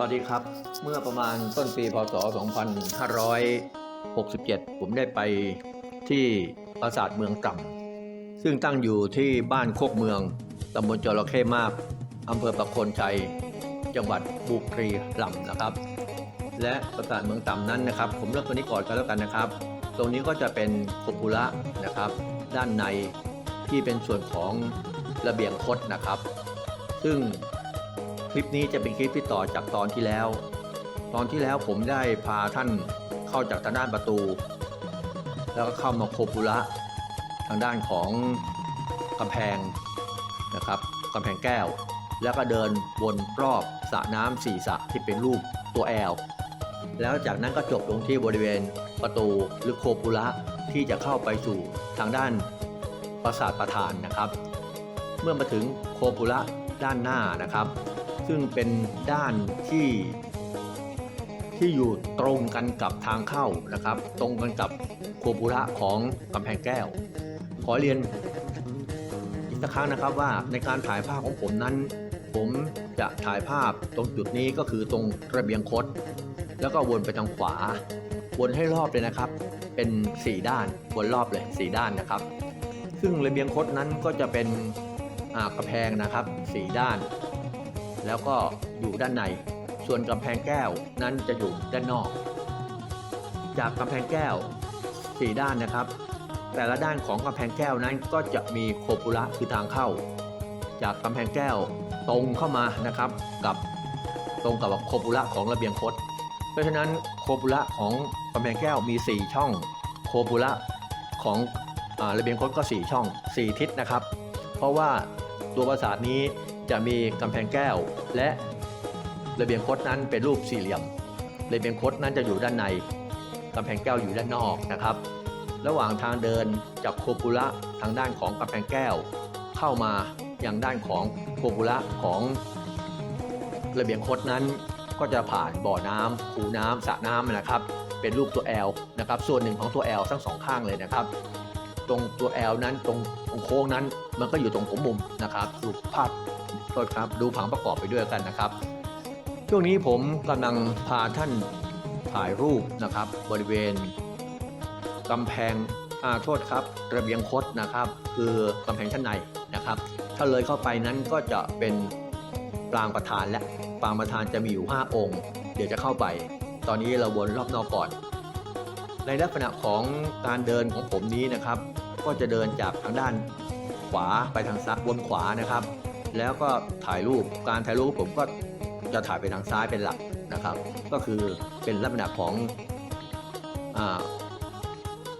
สวัสดีครับ เมื่อประมาณต้นปีพศ 2567 ผมได้ไปที่ปราสาทเมืองต่ำซึ่งตั้งอยู่ที่บ้านโคกเมืองตำบลจระเข้มากอำเภอประโคนชัย จังหวัดบุรีรัมย์นะครับ และปราสาทเมืองต่ำนั้นนะครับ ผมเริ่มตัวนี้ก่อนกันแล้วกันนะครับ ตรงนี้ก็จะเป็นโคปุระนะครับ ด้านในที่เป็นส่วนของระเบียงคดนะครับ ซึ่ง ลิปนี้จะเป็นคลิปที่ต่อจากตอนที่แล้ว ตอนที่แล้วผมได้พาท่านเข้าจากทางด้านประตู แล้วก็เข้ามาโคปุระทางด้านของกำแพงนะครับกำแพงแก้ว แล้วก็เดินวนรอบสระน้ำสี่สระที่เป็นรูปตัวแอลแล้วจากนั้นก็จบลงที่บริเวณประตูหรือโคปุระที่จะเข้าไปสู่ทางด้านปราสาทประธานนะครับ เมื่อมาถึงโคปุระด้านหน้านะครับ ซึ่งเป็นด้านที่ที่อยู่ตรงกันกับทางเข้านะครับ ตรงกันกับโคปุระของกำแพงแก้ว ขอเรียนอีกสักครั้งนะครับว่าในการถ่ายภาพของผมนั้น ผมจะถ่ายภาพตรงจุดนี้ก็คือตรงระเบียงคดแล้วก็วนไปทางขวา วนให้รอบเลยนะครับ เป็น 4 ด้านวนรอบเลย 4 ด้านนะครับ ซึ่งระเบียงคดนั้นก็จะเป็นกระแพงนะครับ 4 ด้าน แล้วก็อยู่ด้านใน ส่วนกำแพงแก้วนั้นจะอยู่ด้านนอก จากกำแพงแก้ว 4 ด้านนะครับ แต่ละด้านของกำแพงแก้วนั้นก็จะมีโคปุระคือทางเข้า จากกำแพงแก้วตรงเข้ามานะครับกับตรงกับโคปุระของระเบียงคดเพราะฉะนั้นโคปุระของกำแพงแก้วมี 4 ช่อง โคปุระของอระเบียงคดก็ 4 ช่อง 4 ทิศนะครับ เพราะว่าตัวปราสาทนี้ จะมีกำแพงแก้ว และระเบียงคดนั้นเป็นรูปสี่เหลี่ยมระเบียงคดนั้นจะอยู่ด้านในกำแพงแก้วอยู่ด้านนอกนะครับ ระหว่างทางเดินจากโคปุระทางด้านของกำแพงแก้ว เข้ามาอย่างด้านของโคปุระของระเบียงคดนั้นก็จะผ่านบ่อน้ำคูน้ำสระน้ำนะครับ เป็นรูปตัว L นะครับ ส่วนหนึ่งของตัว L ทั้งสองข้างเลยนะครับ ตรงตัว L นั้นตรงตรงโค้งนั้นมันก็อยู่ตรงหัวมุมนะครับดูภาพ ทษครับ ดูผังประกอบไปด้วยกันนะครับ ช่วงนี้ผมกำลังพาท่านถ่ายรูปนะครับ บริเวณกำแพงอาโทษครับ ระเบียงคดนะครับ คือกำแพงชั้นในนะครับ ถ้าเลยเข้าไปนั้นก็จะเป็นปรางประธานและปรางประธานจะมีอยู่ 5 องค์ เดี๋ยวจะเข้าไป ตอนนี้เราวนรอบนอกก่อน ในลักษณะของการเดินของผมนี้นะครับ ก็จะเดินจากทางด้านขวาไปทางซ้ายวนขวานะครับ แล้วก็ถ่ายรูปการถ่ายรูปผมก็จะถ่ายไปทางซ้ายเป็นหลักนะครับ ก็คือเป็นลักษณะของอา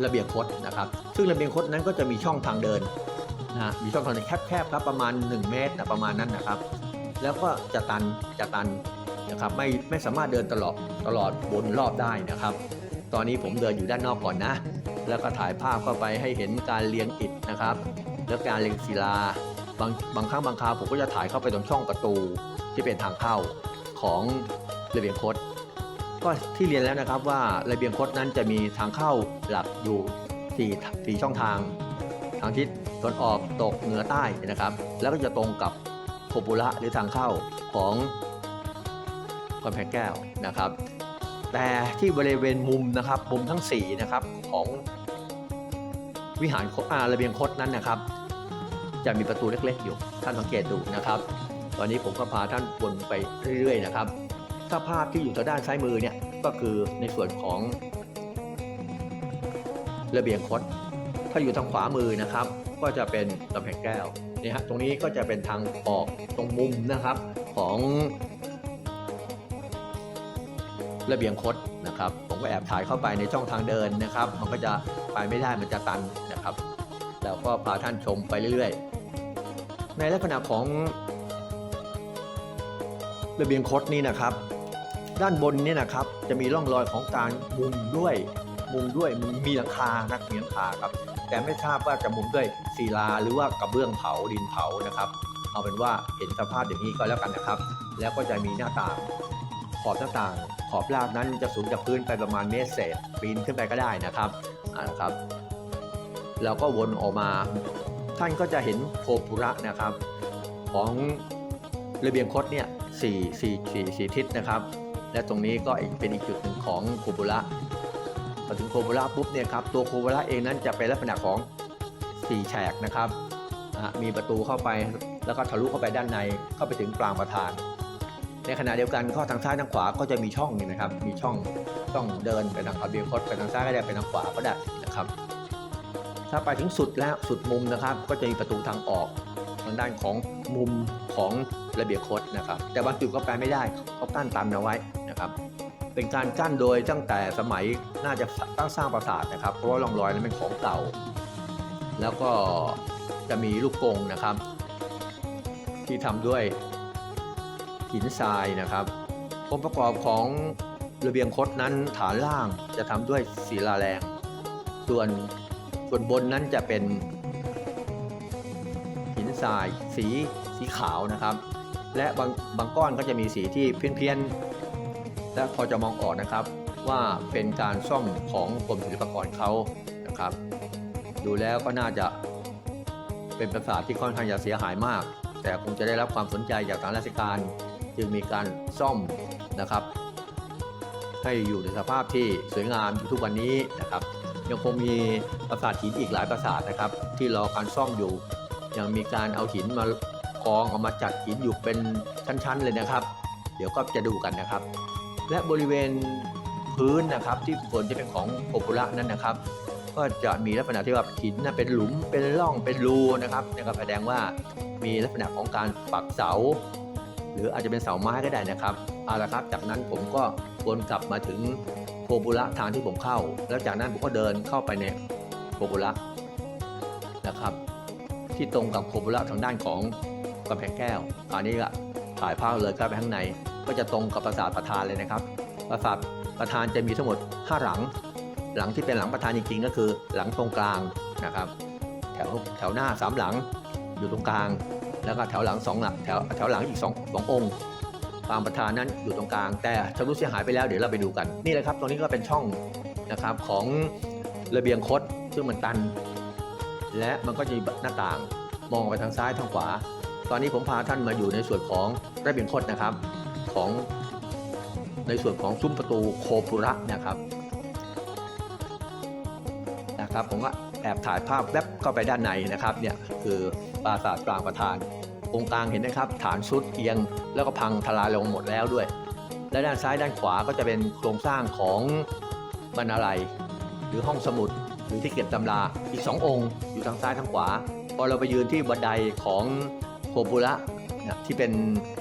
ระเบียงคดนะครับ ซึ่งระเบียงคดนั้นก็จะมีช่องทางเดินนะมีช่องทางเดินแคบๆครับประมาณ 1 เมตรนะประมาณนั้นนะครับ แล้วก็จะตันจะตันนะครับไม่ไม่สามารถเดินตลอดตลอดบนรอบได้นะครับ ตอนนี้ผมเดินอยู่ด้านนอกก่อนนะ แล้วก็ถ่ายภาพเข้าไปให้เห็นการเรียงอิฐนะครับ แล้วการเรียงศิลา บางบางครั้งบางคราวผมก็จะถ่ายเข้าไปตรงช่องประตูที่เป็นทางเข้าของระเบียงคดก็ที่เรียนแล้วนะครับว่าระเบียงคดนั้นจะมีทางเข้าหลักอยู่สี่สี่ช่องทาง ทางทิศตะวันออกตกเหนือใต้นะครับ แล้วก็จะตรงกับโคปุระหรือทางเข้าของกำแพงแก้วนะครับ แต่ที่บริเวณมุมนะครับมุมทั้ง4นะครับของวิหารอาระเบียงคดนั้นนะครับ จะมีประตูเล็กๆอยู่ ท่านสังเกตดูนะครับ ตอนนี้ผมก็พาท่านวนไปเรื่อยๆนะครับ ถ้าภาพที่อยู่ทางด้านซ้ายมือเนี่ยก็คือในส่วนของระเบียงคดถ้าอยู่ทางขวามือนะครับ ก็จะเป็นกำแพงแก้วนี่ฮะตรงนี้ก็จะเป็นทางออกตรงมุมนะครับของระเบียงคดนะครับ ผมก็แอบถ่ายเข้าไปในช่องทางเดินนะครับ มันก็จะไปไม่ได้มันจะตัน แล้วก็พาท่านชมไปเรื่อยๆ ในลักษณะของระเบียงคดนี้นะครับ ด้านบนนี่นะครับ จะมีร่องรอยของการมุงด้วยมุงด้วยมุงมีหลังคานักมีหลังคาครับ แต่ไม่ทราบว่าจะมุงด้วยศิลาหรือว่ากระเบื้องเผาดินเผานะครับ เอาเป็นว่าเห็นสภาพอย่างนี้ก็แล้วกันนะครับ แล้วก็จะมีหน้าต่างขอบหน้าต่าง ขอบรากนั้นจะสูงจากพื้นไปประมาณเมตรเศษปีนขึ้นไปก็ได้นะครับอ่านะครับ แล้วก็วนออกมา ท่านก็จะเห็นโพปุระนะครับ ของระเบียงคดเนี่ยสี่สี่สี่สี่ทิศนะครับ และตรงนี้ก็เป็นอีกจุดหนึ่งของโคบุระพอถึงโคบุระปุ๊บเนี่ยครับตัวโคบุระเองนั้นจะเป็นลักษณะของสี่แฉกนะครับมีประตูเข้าไปแล้วก็ทะลุเข้าไปด้านในเข้าไปถึงปรางประธาน ในขณะเดียวกันข้อทางซ้ายทางขวาก็จะมีช่องนี่นะครับ มีช่องช่องเดินไปทางระเบียงคดไปทางซ้ายก็ได้ไปทางขวาก็ได้นะครับ ถ้าไปถึงสุดแล้วสุดมุมนะครับ ก็จะมีประตูทางออกทางด้านของมุมของระเบียงคดนะครับ แต่บางจุดก็ไปไม่ได้เขากั้นตันเอาไว้นะครับ เป็นการกั้นโดยตั้งแต่สมัยน่าจะตั้งสร้างปราสาทนะครับ เพราะว่าร่องรอยนั้นเป็นของเก่า แล้วก็จะมีลูกกงนะครับ ที่ทำด้วยหินทรายนะครับองค์ประกอบของระเบียงคดนั้นฐานล่างจะทำด้วยศิลาแรง ส่วน ส่วนบนนั้นจะเป็นหินทรายสีสีขาวนะครับ และบางบางก้อนก็จะมีสีที่เพี้ยนๆและพอจะมองออกนะครับว่าเป็นการซ่อมของกรมศิลปากรเขานะครับ ดูแล้วก็น่าจะเป็นปราสาทที่ค่อนข้างจะเสียหายมาก แต่คงจะได้รับความสนใจจากทางราชการ จึงมีการซ่อมนะครับ ให้อยู่ในสภาพที่สวยงามทุกวันนี้นะครับ ยังคงมีปราสาทหินอีกหลายปราสาทนะครับ ที่รอการซ่อมอยู่ ยังมีการเอาหินมากองเอามาจัดหินอยู่เป็นชั้นๆเลยนะครับ เดี๋ยวก็จะดูกันนะครับ และบริเวณพื้นนะครับ ที่ฝนจะเป็นของโคปุระนั่นนะครับ ก็จะมีลักษณะที่ว่าหินนะเป็นหลุมเป็นร่องเป็นรูนะครับนะครับแสดงว่ามีลักษณะของการปักเสา หรืออาจจะเป็นเสาไม้ก็ได้นะครับเอาละครับ จากนั้นผมก็วนกลับมาถึง โคบุระทางที่ผมเข้า แล้วจากนั้นผมก็เดินเข้าไปในโคบุระนะครับ ที่ตรงกับโคบุระทางด้านของกำแพงแก้วอันนี้ก็ถ่ายภาพเลยครับไปข้างใน ก็จะตรงกับปราสาทประธานเลยนะครับ ปราสาทประธานจะมีทั้งหมด 5 หลัง หลังที่เป็นหลังประธานจริงๆก็คือหลังตรงกลางนะครับ แถวแถวหน้า 3 หลังอยู่ตรงกลาง แล้วก็แถวหลังสองหลังแถวแถวหลังอีกสองสององค์ ปางประธานนั้นอยู่ตรงกลาง แต่ชำรุดเสียหายไปแล้วเดี๋ยวเราไปดูกันนี่เลยครับ ตรงนี้ก็เป็นช่องนะครับของระเบียงคดซึ่งมันตัน และมันก็จะมีหน้าต่างมองไปทางซ้ายทางขวา ตอนนี้ผมพาท่านมาอยู่ในส่วนของระเบียงคดนะครับของในส่วนของซุ้มประตูโคปุระนะครับนะครับผมก็แอบถ่ายภาพแวบเข้าไปด้านในนะครับเนี่ยคือปราสาทกลางประธาน องค์กลางเห็นนะครับ ฐานชุดเอียง แล้วก็พังทลายลงหมดแล้วด้วย และด้านซ้ายด้านขวาก็จะเป็นโครงสร้างของบรรณาลัย หรือห้องสมุดหรือที่เก็บตำราอีก 2 องค์อยู่ทางซ้ายทางขวา พอเราไปยืนที่บันไดของโคบุระนะที่เป็น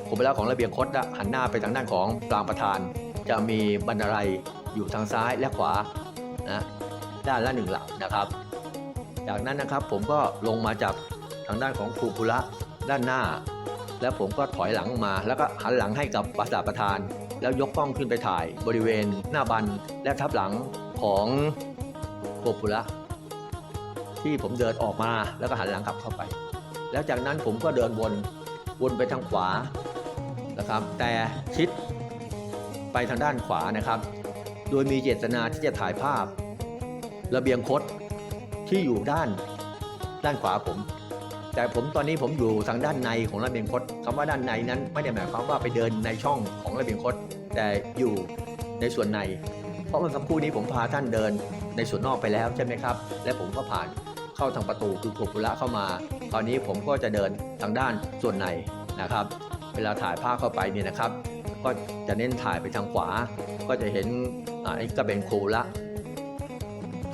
โคบุระของระเบียงคดหันหน้าไปทางด้านของปรางประธาน จะมีบรรณาลัยอยู่ทางซ้ายและขวานะด้านละหนึ่งหลังนะครับ จากนั้นนะครับผมก็ลงมาจากทางด้านของครูปุระ ด้านหน้า แล้วผมก็ถอยหลังมา แล้วก็หันหลังให้กับปราสาทประธาน แล้วยกกล้องขึ้นไปถ่ายบริเวณหน้าบันและทับหลังของโคปุระที่ผมเดินออกมาแล้วก็หันหลังกลับเข้าไป แล้วจากนั้นผมก็เดินวนวนไปทางขวานะครับ แต่ชิดไปทางด้านขวานะครับ โดยมีเจตนาที่จะถ่ายภาพ ระเบียงคดที่อยู่ด้านด้านขวาผม แต่ผมตอนนี้ผมอยู่ทางด้านในของระเบียงคดคำว่าด้านในนั้นไม่ได้หมายความว่าไปเดินในช่องของระเบียงคดแต่อยู่ในส่วนใน เพราะเมื่อสักครู่นี้ผมพาท่านเดินในส่วนนอกไปแล้วใช่ไหมครับ และผมก็ผ่านเข้าทางประตูคือโคปุระเข้ามา ตอนนี้ผมก็จะเดินทางด้านส่วนในนะครับ เวลาถ่ายภาพเข้าไปเนี่ยนะครับ ก็จะเน้นถ่ายไปทางขวา ก็จะเห็นอ่านี่ก็เป็นโคปุระ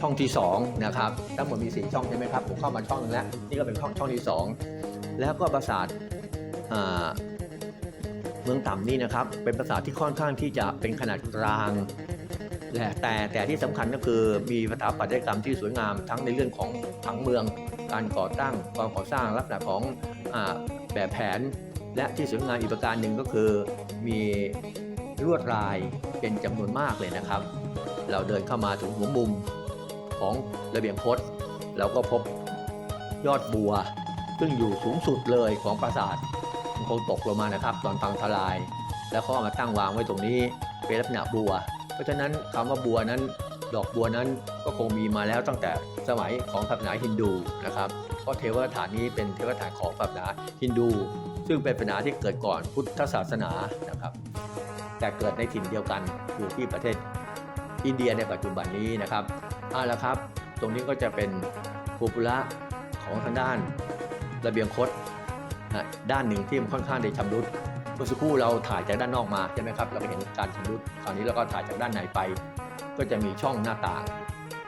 ช่องที่2นะครับทั้งหมดมีสี่ช่องใช่ไหมครับผมเข้ามาช่องหนึงแล้วนี่ก็เป็นช่องช่องที่ 2 แล้วก็ปราสาทเมืองต่ำนี่นะครับเป็นปราสาทที่ค่อนข้างที่จะเป็นขนาดกลางและแต่แต่ที่สำคัญก็คือมีสถาปัตยกรรมที่สวยงามทั้งในเรื่องของผังเมือง การก่อตั้งการก่อสร้างลักษณะของอแบบแผน และที่สวยงามอีกประการหนึ่งก็คือมีลวดลายเป็นจำนวนมากเลยนะครับ เราเดินเข้ามาถึงหัวมุม ของระเบียงคดเราก็พบยอดบัว ซึ่งอยู่สูงสุดเลยของปราสาทมันคงตกลงมานะครับ ตอนพังทลาย แล้วก็เอามาตั้งวางไว้ตรงนี้เป็นลักษณะบัว เพราะฉะนั้นคำว่าบัวนั้น ดอกบัวนั้นก็คงมีมาแล้วตั้งแต่สมัยของศาสนาฮินดูนะครับเพราะเทวสถานนี้เป็นเทวสถานของศาสนาฮินดู ซึ่งเป็นปัญหาที่เกิดก่อนพุทธศาสนานะครับ แต่เกิดในถิ่นเดียวกันคือที่ประเทศอินเดียในปัจจุบันนี้นะครับ เอาละครับ ตรงนี้ก็จะเป็นภูปุระของทางด้านระเบียงคดด้านหนึ่งที่มันค่อนข้างได้ชำรุดเมื่อสักครู่เราถ่ายจากด้านนอกมาใช่ไหมครับเราก็เห็นการชำรุดคราวนี้เราก็ถ่ายจากด้านในไป ก็จะมีช่องหน้าต่าง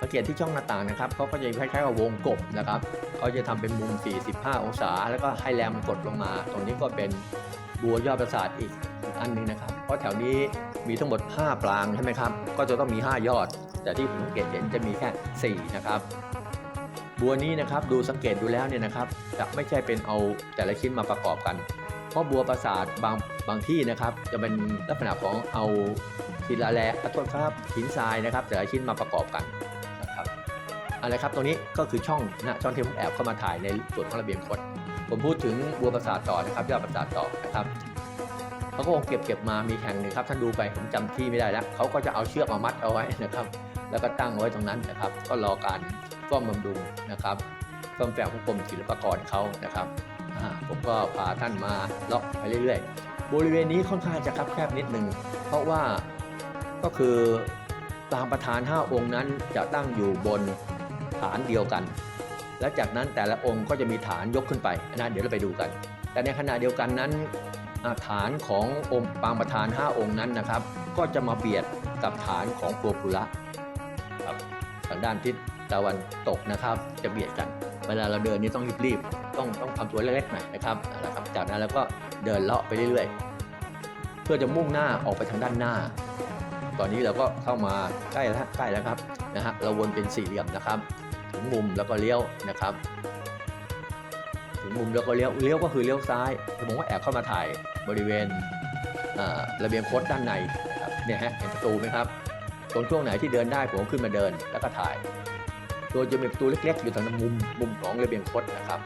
สังเกตที่ช่องหน้าต่างนะครับเขาก็จะคล้ายๆกับวงกบนะครับเขาจะทำเป็นมุม 45 องศา แล้วก็ให้แรมกดลงมา ตรงนี้ก็เป็นบัวยอดประสาทอีกอันนึงนะครับ เพราะแถวนี้มีทั้งหมด 5 ปรางใช่ไหมครับ ก็จะต้องมี 5 ยอด แต่ที่ผมสังเกตเห็นจะมีแค่4นะครับบัวนี้นะครับดูสังเกตดูแล้วเนี่ยนะครับจะไม่ใช่เป็นเอาแต่ละชิ้นมาประกอบกัน เพราะบัวประสาทบางบางที่นะครับ จะเป็นลักษณะของเอาศิลาแร่ขอโทษครับหินทรายนะครับ แต่ละชิ้นมาประกอบกันนะครับอะไรครับตรงนี้ก็คือช่องนะช่องที่ผมแอบเข้ามาถ่ายในส่วนของระเบียงคดผมพูดถึงบัวประสาทต่อนะครับยอดประสาทต่อนะครับเขาก็คงเก็บเก็บมามีแข่งหนึ่งครับท่านดูไปผมจำที่ไม่ได้แล้วเขาก็จะเอาเชือกมามัดเอาไว้นะครับ แล้วก็ตั้งเอาไว้ตรงนั้นนะครับ ก็รอการซ่อมบำรุงนะครับซ่อมแซมของกรมศิลปากรเขานะครับผมก็พาท่านมาเลาะไปเรื่อยๆ บริเวณนี้ค่อนข้างจะคับแคบนิดหนึ่งเพราะว่าก็คือตามประธาน 5 องค์นั้นจะตั้งอยู่บนฐานเดียวกัน และจากนั้นแต่ละองค์ก็จะมีฐานยกขึ้นไปนะเดี๋ยวเราไปดูกัน แต่ในขณะเดียวกันนั้นฐานขององค์ปางประธาน 5 องค์นั้นนะครับ ก็จะมาเบียดกับฐานของปัวปุระ ทางด้านทิศตะวันตกนะครับ จะเบียดกัน เวลาเราเดินนี่ต้องรีบๆต้องต้องทำตัวเล็กๆหน่อยนะครับเอาละครับ จากนั้นเราก็เดินเลาะไปเรื่อยๆ เพื่อจะมุ่งหน้าออกไปทางด้านหน้า ตอนนี้เราก็เข้ามาใกล้แล้วใกล้แล้วครับนะฮะเราวนเป็นสี่เหลี่ยมนะครับ ถึงมุมแล้วก็เลี้ยวนะครับ ถึงมุมแล้วก็เลี้ยวเลี้ยวก็คือเลี้ยวซ้ายผมก็แอบเข้ามาถ่ายบริเวณระเบียงโคดด้านในนะครับเนี่ยฮะเห็นประตูไหมครับ ตรงช่วงไหนที่เดินได้ผมขึ้นมาเดินแล้วก็ถ่ายโดยจะมีประตูเล็กๆ อยู่ทางมุมมุมของระเบียงคดนะครับ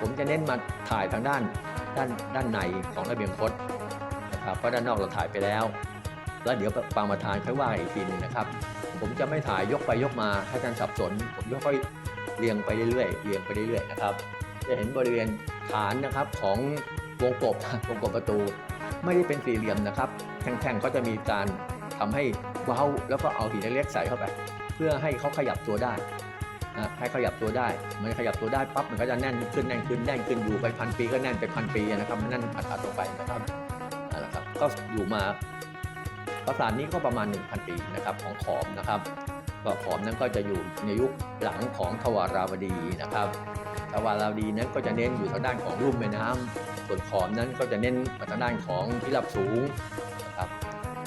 ผมจะเน้นมาถ่ายทางด้านด้านด้านในของระเบียงคดนะครับเพราะด้านนอกเราถ่ายไปแล้ว แล้วเดี๋ยวปางประธานค่อยว่าอีกทีหนึงนะครับ ผมจะไม่ถ่ายยกไปยกมาให้ท่านสับสน ผมค่อยๆเรียงไปเรื่อยๆเรียงไปเรื่อยๆนะครับ จะเห็นบริเวณฐานนะครับของวงกบวงกบประตู ไม่ได้เป็นสี่เหลี่ยมนะครับแท่งๆก็จะมีการทำให้ เว้าแล้วก็เอาหินเล็กๆใส่เข้าไป เพื่อให้เขาขยับตัวได้นะให้ขยับตัวได้มันขยับตัวได้ปั๊บมันก็จะแน่นขึ้นแน่นขึ้นแน่นขึ้นอยู่ไปพันปีก็แน่นไปพันปีนะครับมันแน่นอัดๆลงไปนะครับนะครับก็อยู่มาปราสาทนี้ก็ประมาณ 1,000 ปีนะครับของขอมนะครับก็ขอมนั้นก็จะอยู่ในยุคหลังของทวาราวดีนะครับทวาราวดีนั้นก็จะเน้นอยู่ทางด้านของลุ่มแม่น้ำส่วนขอมนั้นก็จะเน้นทางด้านของที่รับสูงนะครับ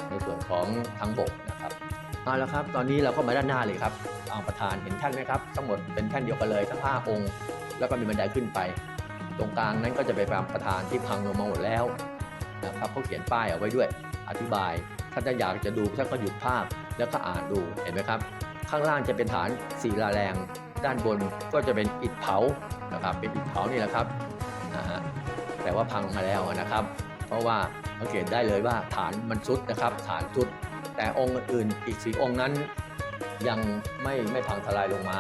ในส่วนของทางบก เอาละครับ ตอนนี้เราก็มาด้านหน้าเลยครับทางประธานเห็นแท่านไหมครับ ทั้งหมดเป็นแท่นเดียวกันเลยทั้ง5องค์ แล้วก็มีบันไดขึ้นไป ตรงกลางนั้นก็จะเป็นประธานที่พังลงมาหมดแล้วนะครับเขาเขียนป้ายเอาไว้ด้วย อธิบายถ้าจะอยากจะดูท่านก็หยุดภาพแล้วก็อ่านดูเห็นไหมครับ ข้างล่างจะเป็นฐานศิลาแรง ด้านบนก็จะเป็นอิฐเผานะครับเป็นอิฐเผานี่แหละครับนะฮะแต่ว่าพังมาแล้วนะครับ เพราะว่าสังเกตได้เลยว่าฐานมันซุดนะครับ ฐานซุด แต่องค์อื่นอีกสีองค์นั้นยังไม่ไม่พังทลายลงมา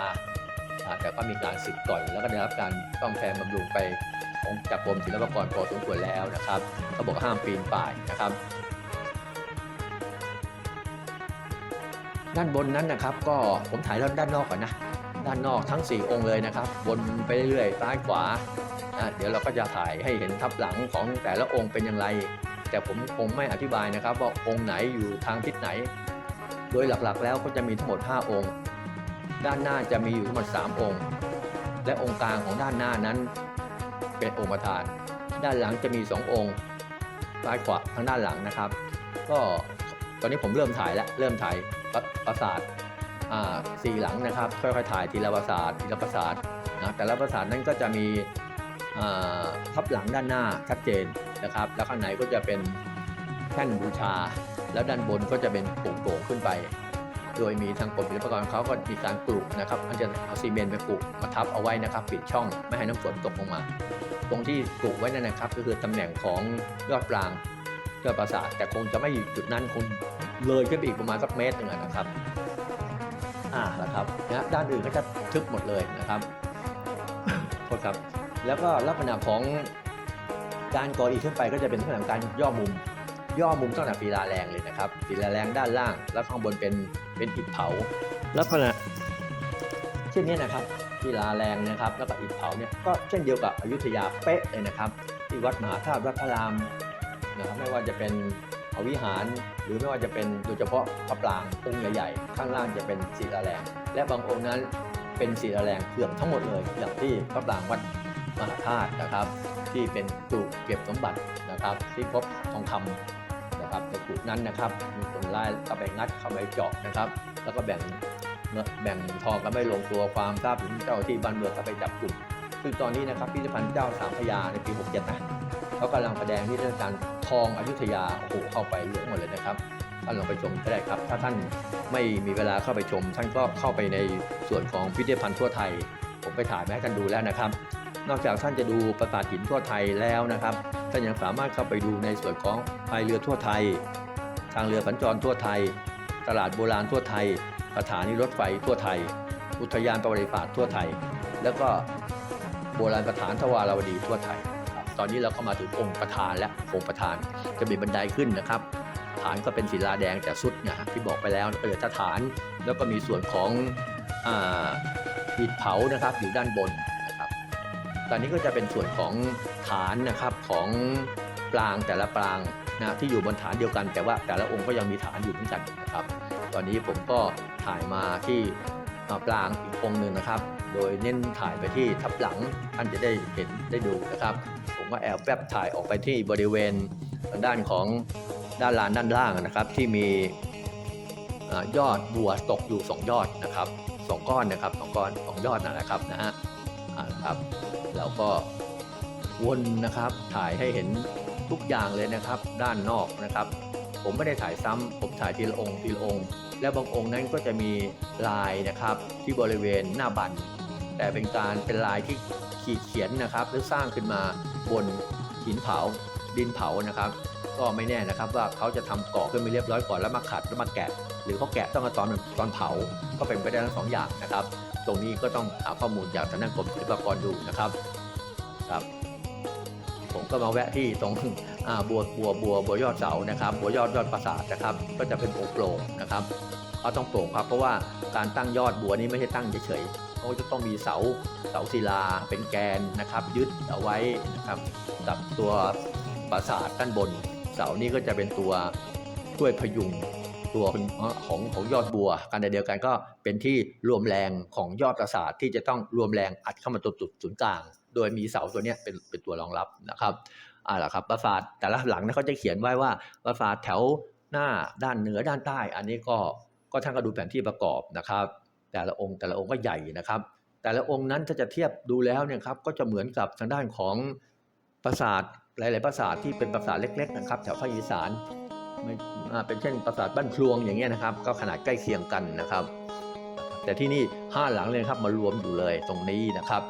แต่ก็มีการสึกก่อนแล้วก็ได้รับการซ่อมแซมบำรุงไปของจากกรมศิลปากรพอสมควรแล้วนะครับเขาบอกห้ามปีนป่ายนะครับ ด้านบนนั้นนะครับก็ผมถ่ายด้านนอกก่อนนะ ด้านนอกทั้ง 4 องค์เลยนะครับวนไปเรื่อยๆซ้ายขวา เดี๋ยวเราก็จะถ่ายให้เห็นทับหลังของแต่ละองค์เป็นอย่างไร แต่ผมคงไม่อธิบายนะครับ ว่าองค์ไหนอยู่ทางทิศไหน โดยหลักๆแล้วก็จะมีทั้งหมด 5 องค์ ด้านหน้าจะมีอยู่ทั้งหมด 3 องค์ และองค์กลางของด้านหน้านั้น เป็นองค์ประธาน ด้านหลังจะมี 2 องค์ซ้ายขวาทางด้านหลังนะครับ ก็ตอนนี้ผมเริ่มถ่ายแล้วเริ่มถ่ายปราปราสาทอ่าสี่หลังนะครับค่อยๆถ่ายทีละปราสาททีละปราสาทนะแต่ละปราสาทนั้นก็จะมีทับหลังด้านหน้าชัดเจน นะครับ แล้วข้างในก็จะเป็นแท่นบูชา แล้วด้านบนก็จะเป็นโป่งๆขึ้นไป โดยมีทางกรมศิลปากรเขาก็มีการปลูกนะครับมันจะเอาซีเมนต์ไปปลูกมาทับเอาไว้นะครับ ปิดช่องไม่ให้น้ำฝนตกลงมา ตรงที่ปลูกไว้นั่นนะครับ ก็คือตำแหน่งของยอดปรางยอดปราสาทแต่คงจะไม่อยู่จุดนั้นคงเลยขึ้นไปอีกประมาณสักเมตรหนึ่งนะครับอ่าแล้วครับนะด้านอื่นก็จะทึบหมดเลยนะครับโทษครับ แล้วก็ลักษณะของ การก่ออิฐขึ้นไปก็จะเป็นลักษณะของการย่อมุม ย่อมุมตั้งแต่ศิลาแรงเลยนะครับศิลาแรงด้านล่าง แล้วข้างบนเป็นเป็นอิฐเผาลักษณะเช่นนี้นะครับศิลาแรงนะครับ แล้วก็อิฐเผาเนี่ยก็เช่นเดียวกับอยุธยาเป๊ะเลยนะครับ ที่วัดมหาธาตุวัดพระรามนะครับไม่ว่าจะเป็นพระวิหาร หรือไม่ว่าจะเป็นโดยเฉพาะพระปรางองค์ใหญ่ๆข้างล่างจะเป็นศิลาแรง และบางองค์นั้นเป็นศิลาแรงเกือบทั้งหมดเลยอย่างที่พระปรางวัด มหาธาตุนะครับ ที่เป็นกลุ่เก็บสมบัตินะครับ ที่พบทองคำนะครับในกลุ่นั้นนะครับ มีคนร้ายเข้าไปงัดเข้าไปเจาะนะครับ แล้วก็แบ่งเงินแบ่งทองกันไม่ลงตัวความทราบถึงเจ้าที่บ้านเมืองเข้าไปจับกลุ่มซึ่งตอนนี้นะครับพิพิธภัณฑ์เจ้าสามพยาในปี 67 นะเขากำลังแสดงนิทรรศการทองอยุธยาโอ้โหเข้าไปเยอะหมดเลยนะครับท่านลองไปชมก็ได้ครับ ถ้าท่านไม่มีเวลาเข้าไปชม ท่านก็เข้าไปในส่วนของพิพิธภัณฑ์ทั่วไทย ผมไปถ่ายมาให้ท่านดูแล้วนะครับ นอกจากท่านจะดูปราสาทหินทั่วไทยแล้วนะครับ ท่านยังสามารถเข้าไปดูในส่วนของพายเรือทั่วไทย ทางเรือสัญจรทั่วไทย ตลาดโบราณทั่วไทย สถานีรถไฟทั่วไทย อุทยานประวัติศาสตร์ทั่วไทย แล้วก็โบราณสถานทวารวดีทั่วไทย ตอนนี้เราก็มาถึงองค์ประธานและองค์ประธานจะมีบันไดขึ้นนะครับ ฐานก็เป็นศิลาแดงแต่สุดนะฮะที่บอกไปแล้วก็เหลือแต่ฐาน แล้วก็มีส่วนของอาอิฐเผานะครับอยู่ด้านบน ตอนนี้ก็จะเป็นส่วนของฐานนะครับของปรางแต่ละปรางนะที่อยู่บนฐานเดียวกัน แต่ว่าแต่ละองค์ก็ยังมีฐานอยู่เหมือนกันนะครับ ตอนนี้ผมก็ถ่ายมาที่ปรางอีกองค์หนึ่งนะครับ โดยเน้นถ่ายไปที่ทับหลังท่านจะได้เห็นได้ดูนะครับ ผมก็แอบแวบถ่ายออกไปที่บริเวณด้านของด้านลานด้านล่างนะครับ ที่มียอดบัวตกอยู่ 2 ยอดนะครับสองก้อนนะครับสองก้อนสองยอดนะครับนะฮะครับ แล้วก็วนนะครับ ถ่ายให้เห็นทุกอย่างเลยนะครับ ด้านนอกนะครับ ผมไม่ได้ถ่ายซ้ำผมถ่ายทีละองค์ทีละองค์ แล้วบางองค์นั้นก็จะมีลายนะครับ ที่บริเวณหน้าบันแต่เป็นการเป็นลายที่ขีดเขียนนะครับหรือสร้างขึ้นมาบนหินเผาดินเผานะครับ ก็ไม่แน่นะครับว่าเขาจะทำก่อขึ้นมาเรียบร้อยก่อนแล้วมาขัดแล้วมาแกะ หรือเขาแกะต้องเอาตอนตอนเผาก็เป็นไปได้ทั้งสองอย่างนะครับ ตรงนี้ก็ต้องหาข้อมูลจากทางด้านกรมศิลปากรดูนะครับ ครับ ผมก็มาแวะที่ตรงบัวบัวบัวบัวยอดเสานะครับ บัวยอดยอดปราสาทนะครับ ก็จะเป็นโปร่งนะครับเขาต้องโปร่งครับ เพราะว่าการตั้งยอดบัวนี้ไม่ใช่ตั้งเฉยๆเขาจะต้องมีเสาเสาศิลาเป็นแกนนะครับ ยึดเอาไว้นะครับกับตัวปราสาทด้านบน เสานี้ก็จะเป็นตัวช่วยพยุงตัวของของยอดบัวการเดียวกันก็เป็นที่รวมแรงของยอดปราสาทที่จะต้องรวมแรงอัดเข้ามาตัวจุดศูนย์กลาง โดยมีเสาตัวนี้เป็นเป็นตัวรองรับนะครับอ่าล่ะครับปราสาทแต่ละหลังนะเขาจะเขียนไว้ว่าปราสาทแถวหน้าด้านเหนือด้านใต้ อันนี้ก็ก็ท่านก็ดูแผนที่ประกอบนะครับ แต่ละองค์แต่ละองค์ก็ใหญ่นะครับ แต่ละองค์นั้นถ้าจะเทียบดูแล้วเนี่ยครับก็จะเหมือนกับทางด้านของปราสาทหลาย ๆ ปราสาทที่เป็นปราสาทเล็ก ๆ นะครับ แถวภาคอีสานเป็นเช่นปราสาทบ้านพลวงอย่างเงี้ยนะครับ ก็ขนาดใกล้เคียงกันนะครับ แต่ที่นี่ห้าหลังเลยครับมารวมอยู่เลยตรงนี้นะครับ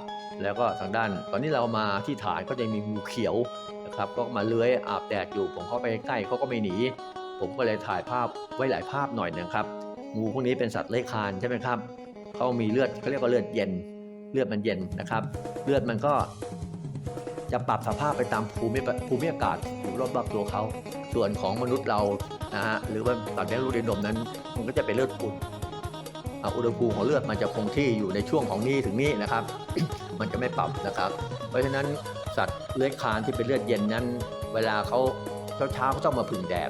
แล้วก็ทางด้าน ตอนนี้เรามาที่ฐานก็จะมีงูเขียวนะครับ ก็มาเลื้อยอาบแดดอยู่ ผมเข้าไปใกล้เขาก็ไม่หนี ผมก็เลยถ่ายภาพไว้หลายภาพหน่อยนะครับ งูพวกนี้เป็นสัตว์เลื้อยคลานใช่ไหมครับเขามีเลือดเขาเรียกว่าเลือดเย็น เลือดมันเย็นนะครับ เลือดมันก็จะปรับสภาพไปตามภูมิภูมิอากาศอยู่รอบๆตัวเขา ส่วนของมนุษย์เรานะฮะหรือว่าสัตว์เลี้ยงลูกด้วยนมนั้น มันก็จะเป็นเลือดอุ่น อุณหภูมิของเลือดมันจะคงที่อยู่ในช่วงของนี้ถึงนี้นะครับ มันจะไม่ปรับนะครับ เพราะฉะนั้นสัตว์เลื้อยคลานที่เป็นเลือดเย็นนั้น เวลาเขาเช้าเช้าๆเขาต้องมาผึ่งแดด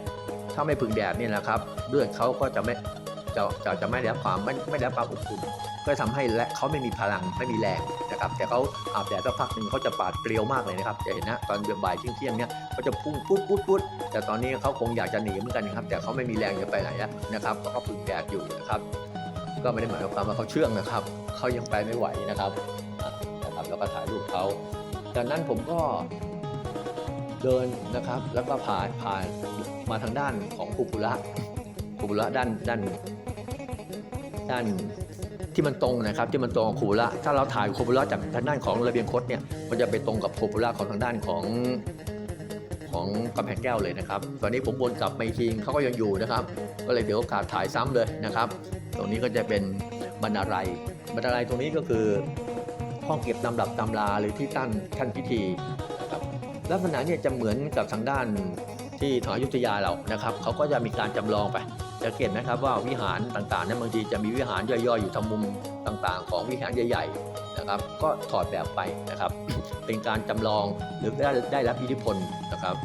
ถ้าไม่ผึ่งแดดนี่นะครับ เลือดเขาก็จะไม่จะจะจะไม่ได้รับความไม่ไม่ได้รับความอบอุ่นก็ทำให้และเขาไม่มีพลังไม่มีแรงนะครับ แต่เขาอาบแดดสักพักหนึ่งเขาจะปาดเปรียวมากเลยนะครับจะเห็นนะตอนบ่ายๆเที่ยงเนี่ยเขาจะพุ่งปุ๊ดปุ๊ดปุ๊ดแต่ตอนนี้เขาคงอยากจะหนีเหมือนกันนะครับ แต่เขาไม่มีแรงจะไปไหนแล้วนะครับเพราะเขาผึ่งแดดอยู่นะครับ ก็ไม่ได้หมายความว่าเขาเชื่องนะครับเขายังไปไม่ไหวนะครับนะครับแล้วก็ถ่ายรูปเขาจากนั้นผมก็เดินนะครับ แล้วก็ผ่านผ่านมาทางด้านของคุปุระคุปุระด้านด้านด้านที่มันตรงนะครับที่มันตรงกับคุปุระถ้าเราถ่ายคุปุระจากทางด้านของระเบียงคดเนี่ยมันจะไปตรงกับคุปุระของทางด้านของ ของกำแพงแก้วเลยนะครับ ตอนนี้ผมวนกลับมาอีกทีเขาก็ยังอยู่นะครับ ก็เลยเดี๋ยวโอกาสถ่ายซ้ำเลยนะครับ ตรงนี้ก็จะเป็นบรรณารัยบรรณารัยตรงนี้ก็คือห้องเก็บตำรับตำราหรือที่ตั้งท่านพิธีนะครับลักษณะเนี่ยจะเหมือนกับทางด้านที่ทางอยุธยาเรานะครับเขาก็จะมีการจำลองไป จะเห็นนะครับว่าวิหารต่างๆนั้นบางทีจะมีวิหารย่อยๆ อยู่ทางมุมต่างๆ ของวิหารใหญ่ๆนะครับ ก็ถอดแบบไปนะครับ เป็นการจำลองหรือได้ได้รับอิทธิพลนะครับ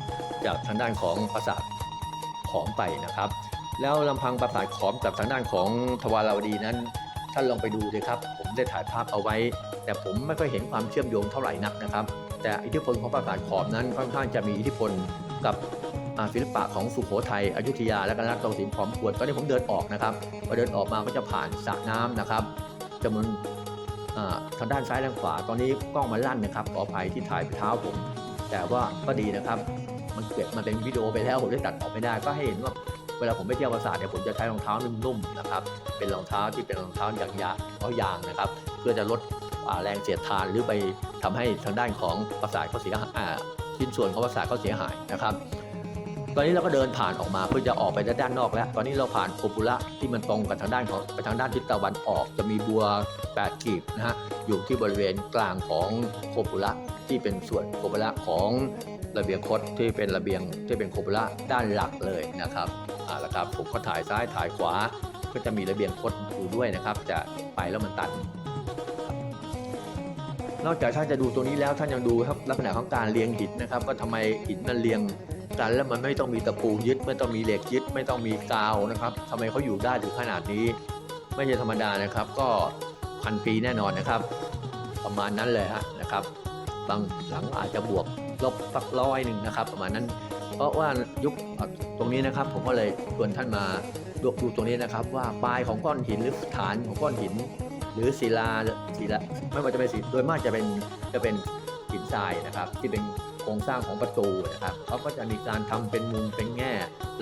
จากทางด้านของปราสาทขอมไปนะครับ แล้วลำพังปราสาทขอมกับทางด้านของทวาราวดีนั้นท่านลองไปดูเลยครับ ผมได้ถ่ายภาพเอาไว้ แต่ผมไม่ค่อยเห็นความเชื่อมโยงเท่าไหร่นักนะครับ แต่อิทธิพลของปราสาทขอมนั้นค่อนข้างจะมีอิทธิพลกับ ศิลปะของสุโขทัยอยุธยา และก็นักตองศิลป์พร้อมควรตอนนี้ผมเดินออกนะครับพอเดินออกมาก็จะผ่านสระน้ำนะครับจำนวนทางด้านซ้ายและขวา ตอนนี้กล้องมันลั่นนะครับขออภัยที่ถ่ายไปเท้าผม แต่ว่าก็ดีนะครับ มันเกิดมันเป็นวิดีโอไปแล้วผมได้ตัดออกไม่ได้ ก็ให้เห็นว่าเวลาผมไปเที่ยวปราสาทเนี่ยผมจะใช้รองเท้านุ่มๆนะครับเป็นรองเท้าที่เป็นรองเท้ายางยางเพราะยางนะครับ เพื่อจะลดแรงเสียดทานหรือไปทำให้ทางด้านของประสาทเขาเสียหายอ่าชิ้นส่วนของประสาทเขาเสียหายนะครับ ตอนนี้เราก็เดินผ่านออกมาเพื่อจะออกไปด้านนอกแล้ว ตอนนี้เราผ่านโคปุระที่มันตรงกับทางด้านของไปทางด้านทิศตะวันออก จะมีบัวแปดกีบนะฮะอยู่ที่บริเวณกลางของโคปุระที่เป็นส่วนโคปุระของระเบียงคดที่เป็นระเบียงที่เป็นโคปุระด้านหลักเลยนะครับอ่าแล้วครับผมก็ถ่ายซ้ายถ่ายขวา ก็จะมีระเบียงคดอยู่ด้วยนะครับ จะไปแล้วมันตันนอกจากท่านจะดูตัวนี้แล้วท่านยังดูครับลักษณะของการเรียงหินนะครับว่าทำไมหินมันเรียง กันแล้วมันไม่ต้องมีตะปูยึด ไม่ต้องมีเหล็กยึด ไม่ต้องมีกาวนะครับทำไมเขาอยู่ได้ถึงขนาดนี้ ไม่ใช่ธรรมดานะครับ ก็พันปีแน่นอนนะครับ ประมาณนั้นเลยฮะนะครับ บางหลังอาจจะบวกลบสักร้อยหนึ่งนะครับ ประมาณนั้น เพราะว่ายุคตรงนี้นะครับ ผมก็เลยชวนท่านมาดูดูตรงนี้นะครับ ว่าปลายของก้อนหินหรือฐานของก้อนหิน หรือศิลาศิลาไม่ว่าจะเป็นศิโดยมากจะเป็นจะเป็นหินทรายนะครับ ที่เป็น โครงสร้างของประตูนะครับเขาก็จะมีการทำเป็นมุมเป็นแง่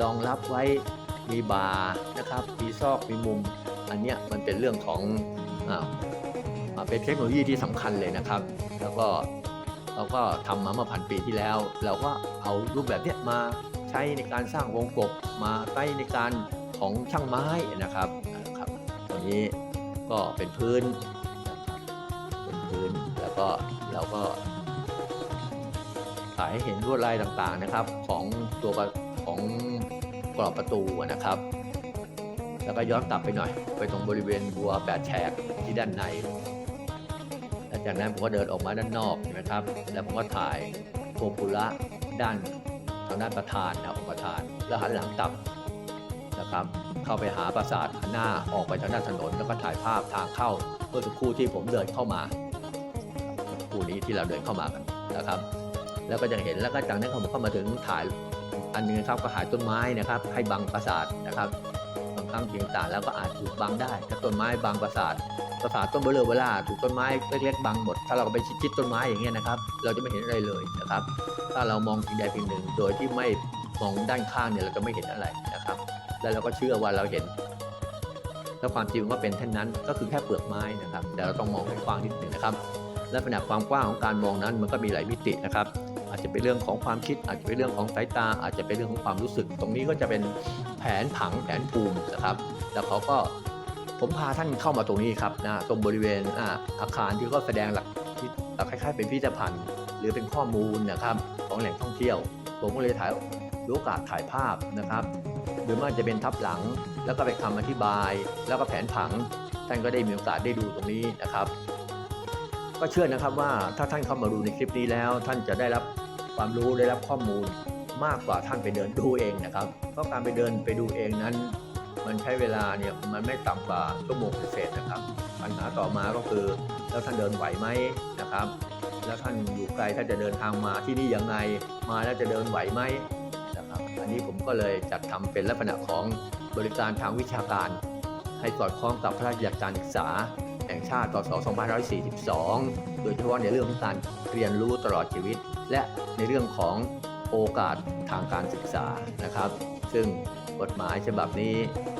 รองรับไว้มีบาร์นะครับมีซอกมีมุม อันเนี้ยมันเป็นเรื่องของอเป็นเทคโนโลยีที่สำคัญเลยนะครับ แล้วก็เราก็ทำมาเมื่อพันปีที่แล้ว เราก็เอารูปแบบเนี้ยมาใช้ในการสร้างวงกบมาใช้ในการของช่างไม้นะครับนะครับตอนนี้ก็เป็นพื้นนะครับเป็นพื้นแล้วก็เราก็ ถ่ายให้เห็นลวดลายต่างๆนะครับ ของตัวของกรอบประตูนะครับ แล้วก็ย้อนกลับไปหน่อย ไปตรงบริเวณบัวแปดแฉกที่ด้านในหลังจากนั้นผมก็เดินออกมาด้านนอกนะครับ แล้วผมก็ถ่ายโคปุระด้านทางด้านประธานนะองค์ประธาน แล้วหันหลังกลับนะครับ เข้าไปหาปราสาทหนหน้าออกไปทางด้านถนน แล้วก็ถ่ายภาพทางเข้าเมื่อสักครู่ที่ผมเดินเข้ามาคู่นี้ที่เราเดินเข้ามากันนะครับ แล้วก็จะเห็นแล้วก็จากนั้นผมเข้ามาถึงถ่ายอันหนึงนะครับก็หายต้นไม้นะครับให้บังปราสาทนะครับบางครั้งเพียงต่างแล้วก็อาจถูกบังได้ ถ้าต้นไม้บังปราสาทปราสาทต้นเบลอเวลาถูกต้นไม้เล็กๆบังหมด ถ้าเราไปชิดๆต้นไม้อย่างเงี้ยนะครับ เราจะไม่เห็นอะไรเลยนะครับ ถ้าเรามองสิ่งใดสิ่งหนึ่งโดยที่ไม่มองด้านข้างเนี่ยเราจะไม่เห็นอะไรนะครับ แล้วเราก็เชื่อว่าเราเห็นแล้วความจริงว่าเป็นเช่นนั้นก็คือแค่เปลือกไม้นะครับ แต่เราต้องมองให้กว้างนิดหนึ่งนะครับ และขนาดความกว้างของการมองนั้นมันก็มีหลายมิตินะครับ อาจจะเป็นเรื่องของความคิด อาจจะเป็นเรื่องของสายตา อาจจะเป็นเรื่องของความรู้สึก ตรงนี้ก็จะเป็นแผนผังแผนภูมินะครับ แล้วเขาก็ผมพาท่านเข้ามาตรงนี้ครับนะตรงบริเวณอาอาคารที่ก็แสดงหลักที่คล้ายๆ เป็นพิพิธภัณฑ์ หรือเป็นข้อมูลนะครับของแหล่งท่องเที่ยว ผมก็เลยถ่ายรู้โอกาสถ่ายภาพนะครับ หรือว่าจะเป็นทับหลังแล้วก็ไปคำอธิบาย แล้วก็แผนผังท่านก็ได้มีโอกาสได้ดูตรงนี้นะครับ ก็เชื่อนะครับว่าถ้าท่านเข้ามาดูในคลิปนี้แล้ว ท่านจะได้รับความรู้ได้รับข้อมูลมากกว่าท่านไปเดินดูเองนะครับ เพราะการไปเดินไปดูเองนั้น มันใช้เวลาเนี่ยมันไม่ต่ำกว่าชั่วโมงเศษนะครับ ปัญหาต่อมาก็คือแล้วท่านเดินไหวไหมนะครับ แล้วท่านอยู่ไกลท่านจะเดินทางมาที่นี่ยังไงมาแล้วจะเดินไหวไหมนะครับอันนี้ผมก็เลยจัดทำเป็นลักษณะของบริการทางวิชาการ ให้สอดคล้องกับพระราชบัญญัติการศึกษา แห่งชาติพศ2542 โดยเฉพาะในเรื่องของการเรียนรู้ตลอดชีวิต และในเรื่องของโอกาสทางการศึกษานะครับ ซึ่งกฎหมายฉบับนี้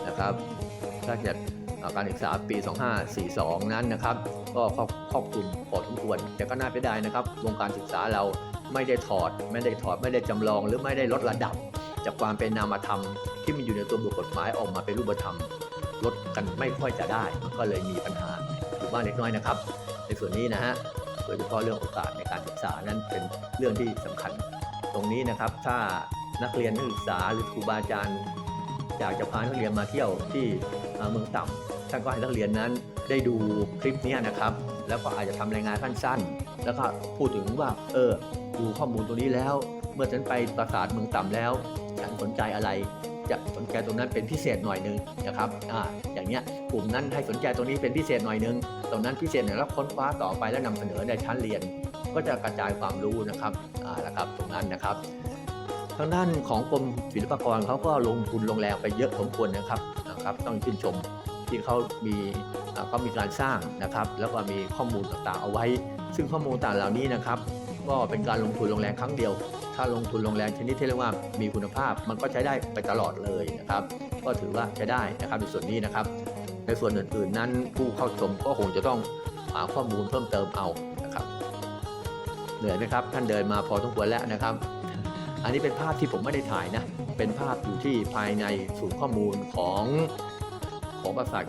นะครับพระราชบัญญัติการศึกษาปี 2542 นั้นนะครับ ก็ครอบคลุมพอสมควร แต่ก็น่าเสียดายนะครับ วงการศึกษาเราไม่ได้ถอด ไม่ได้ถอด ไม่ได้จำลอง หรือไม่ได้ลดระดับ จากความเป็นนามธรรม ที่มันอยู่ในตัวบทกฎหมายออกมาเป็นรูปธรรม ลดกันไม่ค่อยจะได้ก็เลยมีปัญหา อยู่บ้างเล็กน้อยนะครับ ในส่วนนี้นะฮะโดยเฉพาะเรื่องโอกาสในการศึกษานั้นเป็นเรื่องที่สำคัญ ตรงนี้นะครับ ถ้านักเรียนนักศึกษาหรือครูบาอาจารย์อยากจะพานักเรียนมาเที่ยวที่เมืองต่ำท่านก็ให้นักเรียนนั้นได้ดูคลิปนี้นะครับ แล้วก็อาจจะทำรายงานสั้นๆ แล้วก็พูดถึงว่าเออดูข้อมูลตรงนี้แล้ว เมื่อฉันไปปราสาทเมืองต่ำแล้ว ฉันสนใจอะไร จะสนใจตรงนั้นเป็นพิเศษหน่อยหนึงนะครับอ่าอย่างเนี้ยกลุ่มนั้นให้สนใจตรงนี้เป็นพิเศษหน่อยหนึงตรงนั้นพิเศษหน่อยแล้วค้นคว้าต่อไปแล้วนำเสนอในชั้นเรียน ก็จะกระจายความรู้นะครับอ่านะครับตรงนั้นนะครับทางด้านของกรมศิลปากรเขาก็ลงทุนลงแรงไปเยอะสมควรนะครับนะครับ ต้องชื่นชมที่เขามีอ่าเขามีการสร้างนะครับ แล้วก็มีข้อมูลต่างๆเอาไว้ ซึ่งข้อมูลต่างเหล่านี้นะครับ ก็เป็นการลงทุนลงแรงครั้งเดียว ถ้าลงทุนลงแรงชนิดที่เรียกว่ามีคุณภาพมันก็ใช้ได้ไปตลอดเลยนะครับ ก็ถือว่าใช้ได้นะครับในส่วนนี้นะครับ ในส่วนอื่นๆ นั้นผู้เข้าชมก็คงจะต้องหาข้อมูลเพิ่มเติมเอานะครับ เหนื่อยไหมครับ ท่านเดินมาพอสมควรแล้วนะครับ อันนี้เป็นภาพที่ผมไม่ได้ถ่ายนะ เป็นภาพอยู่ที่ภายในศูนย์ข้อมูลของของปราสาท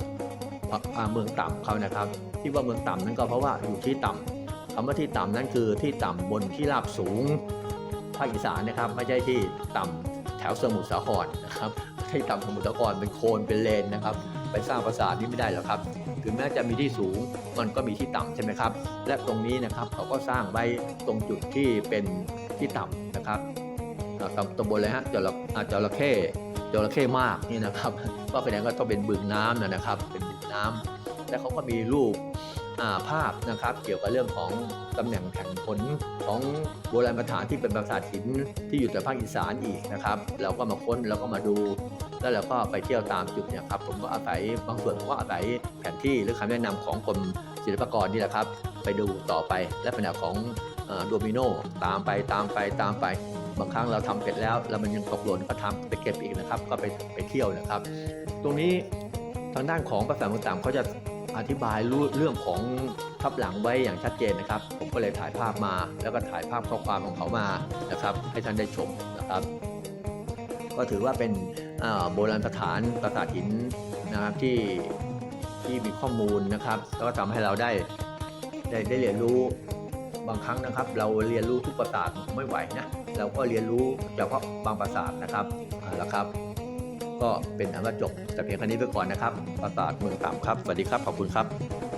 เมืองต่ำเขานะครับ ที่ว่าเมืองต่ำนั้นก็เพราะว่าอยู่ที่ต่ำคำว่าที่ต่ำนั้นคือที่ต่ำบนที่ราบสูง ภาคอีสานนะครับไม่ใช่ที่ต่ำแถวสมุทรสาครนะครับที่ต่ำสมุทรสาครเป็นโคลนเป็นเลนนะครับไปสร้างปราสาทนี้ไม่ได้หรอกครับ ถึงแม้จะมีที่สูงมันก็มีที่ต่ำใช่ไหมครับ และตรงนี้นะครับเขาก็สร้างไว้ตรงจุดที่เป็นที่ต่ำนะครับอ่าตำบลเลยฮะจระจระเข้จระเข้มากนี่นะครับก็แสดงว่าต้องเป็นบึงน้ำนะครับ เป็นบึงน้ำและเขาก็มีรูปภาพนะครับ เกี่ยวกับเรื่องของตำแหน่งแผ่นผล ของโบราณสถานที่เป็นปราสาทหินที่อยู่แต่ภาคอีสานอีกนะครับ เราก็มาค้นเราก็มาดู แล้วเราก็ไปเที่ยวตามจุดเนี่ยครับผมก็อาศัยบางส่วนผมก็อาศัยแผนที่หรือคำแนะนำของกรมศิลปากรนี่แหละครับ ไปดูต่อไปและเป็นแบบของโดมิโนตามไปตามไปตามไป บางครั้งเราทำเสร็จแล้ว แล้วมันยังตกหล่นก็ทำไปเก็บอีกนะครับ ก็ไปไปเที่ยวนะครับ ตรงนี้ทางด้านของภาษาต่างๆเขาจะ อธิบายรู้เรื่องของทับหลังไว้อย่างชัดเจนนะครับ ผมก็เลยถ่ายภาพมา แล้วก็ถ่ายภาพข้อความของเขามานะครับ ให้ท่านได้ชมนะครับ ก็ถือว่าเป็นโบราณสถานปราสาทหินนะครับที่ที่มีข้อมูลนะครับแล้วก็ทำให้เราได้ได้ได้เรียนรู้บางครั้งนะครับ เราเรียนรู้ทุกปราสาทไม่ไหวนะเราก็เรียนรู้เฉพาะบางปราสาทนะครับเอาละครับ ก็เป็นอันว่าจบแต่เพียงแค่นี้ไปก่อนนะครับปราสาทเมืองต่ำครับ สวัสดีครับ ขอบคุณครับ